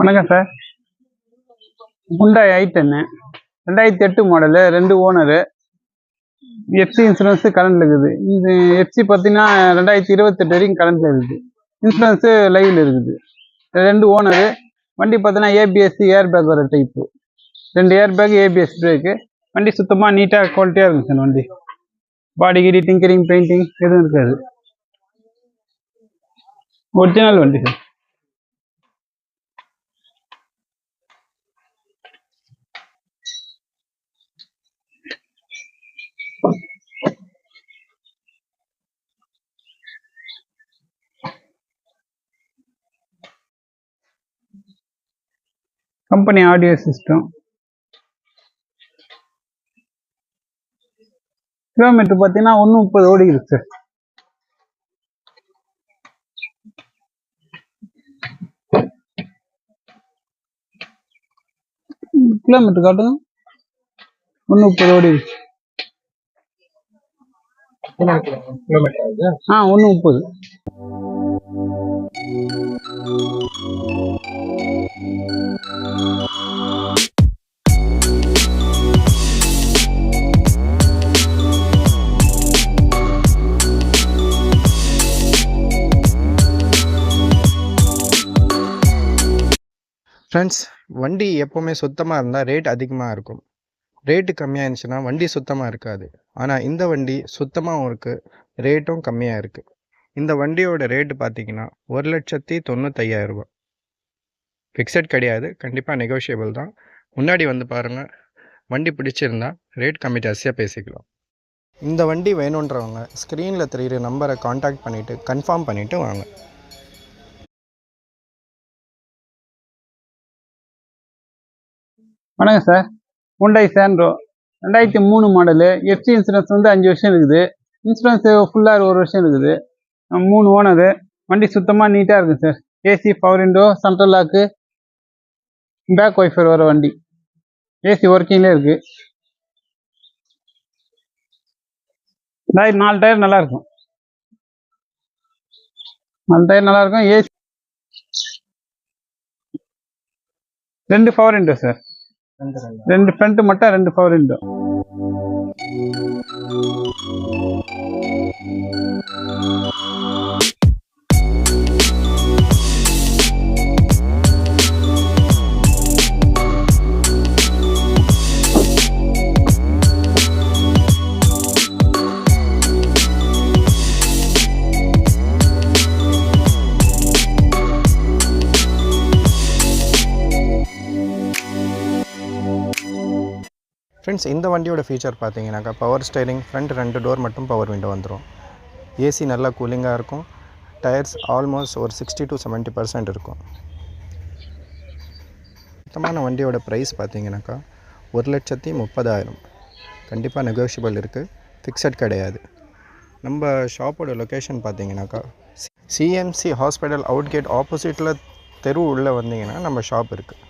வணக்கம் sir. Hyundai ஐ டென்னு ரெண்டாயிரத்தி எட்டு மாடலு ரெண்டு ஓனரு எஃப்சி இன்சூரன்ஸு கரண்டில் இருக்குது. இந்த எஃப்சி பார்த்தீங்கன்னா ரெண்டாயிரத்தி இருபத்தெட்டு வரைக்கும் கரண்டில் இருக்குது. இன்சூரன்ஸு லைவில் இருக்குது. ரெண்டு ஓனரு வண்டி பார்த்தீங்கன்னா ஏபிஎஸ்சி ஏர் பேக் வர டைப்பு ரெண்டு ஏர் பேக் ஏபிஎஸ் பிரேக்கு வண்டி சுத்தமாக நீட்டாக குவாலிட்டியாக இருக்கும் சார் வண்டி. பாடி கிடி டிங்கரிங் பெயிண்டிங் எதுவும் இருக்காது. ஒரிஜினல் வண்டி sir. Company audio system kilometre பார்த்தீங்கன்னா ஒன்று முப்பது ஓடிக்குது சார் கிலோமீட்டர் காட்டுங்க. ஒன்று முப்பது ஓடிடுச்சு கிலோமீட்டர் ஆகுது. ஆ ஒன்று முப்பது. ஃப்ரெண்ட்ஸ் வண்டி எப்போவுமே சுத்தமாக இருந்தால் ரேட் அதிகமாக இருக்கும். ரேட்டு கம்மியாக இருந்துச்சுன்னா வண்டி சுத்தமாக இருக்காது. ஆனால் இந்த வண்டி சுத்தமாகவும் இருக்குது ரேட்டும் கம்மியாக இருக்குது இந்த வண்டியோட ரேட்டு பார்த்தீங்கன்னா ஒரு லட்சத்தி தொண்ணூத்தையாயிரரூபா ஃபிக்ஸட் கிடையாது கண்டிப்பாக நெகோஷியபிள் தான். முன்னாடி வந்து பாருங்கள் வண்டி பிடிச்சிருந்தா ரேட் கம்மி ஜாஸ்தியாக பேசிக்கலாம். இந்த வண்டி வேணுன்றவங்க ஸ்க்ரீனில் தெரியுற நம்பரை காண்டாக்ட் பண்ணிவிட்டு கன்ஃபார்ம் பண்ணிவிட்டு வாங்க. வணக்கம் சார். ஹுண்டாய் சாண்ட்ரோ ரெண்டாயிரத்தி மூணு மாடலு எஃப்சி இன்சூரன்ஸ் வந்து அஞ்சு வருஷம் இருக்குது. இன்சூரன்ஸ் ஃபுல்லாக ஒரு வருஷம் இருக்குது. மூணு ஓனரு வண்டி சுத்தமாக நீட்டாக இருக்குது sir. AC power window central lock back wiper வர வண்டி. ஏசி ஒர்க்கிங்லேயே இருக்குது டயர் நாலு டயர் நல்லா இருக்கும். நாலு டயர் நல்லாயிருக்கும் ஏசி ரெண்டு பவர் விண்டோ சார். ரெண்டு ஃப்ரண்ட் மட்டும் ரெண்டு பவர் விண்டோ ஃப்ரெண்ட்ஸ் இந்த வண்டியோட ஃபீச்சர் பார்த்தீங்கன்னாக்கா பவர் ஸ்டைரிங் ஃப்ரண்ட் ரெண்டு டோர் மட்டும் பவர் விண்டோ வந்துடும் ஏசி நல்லா கூலிங்காக இருக்கும். டயர்ஸ் ஆல்மோஸ்ட் ஒரு சிக்ஸ்டி டு செவன்ட்டி பர்சன்ட் இருக்கும். மொத்தமான வண்டியோட ப்ரைஸ் பார்த்தீங்கன்னாக்கா ஒரு லட்சத்தி முப்பதாயிரம். கண்டிப்பாக நெகோஷியபிள் இருக்குது ஃபிக்ஸட் கிடையாது. நம்ம ஷாப்போட லொக்கேஷன் பார்த்தீங்கன்னாக்கா சிஎம்சி ஹாஸ்பிட்டல் அவுட்கேட் ஆப்போசிட்டில் தெரு உள்ளே வந்தீங்கன்னா நம்ம ஷாப் இருக்குது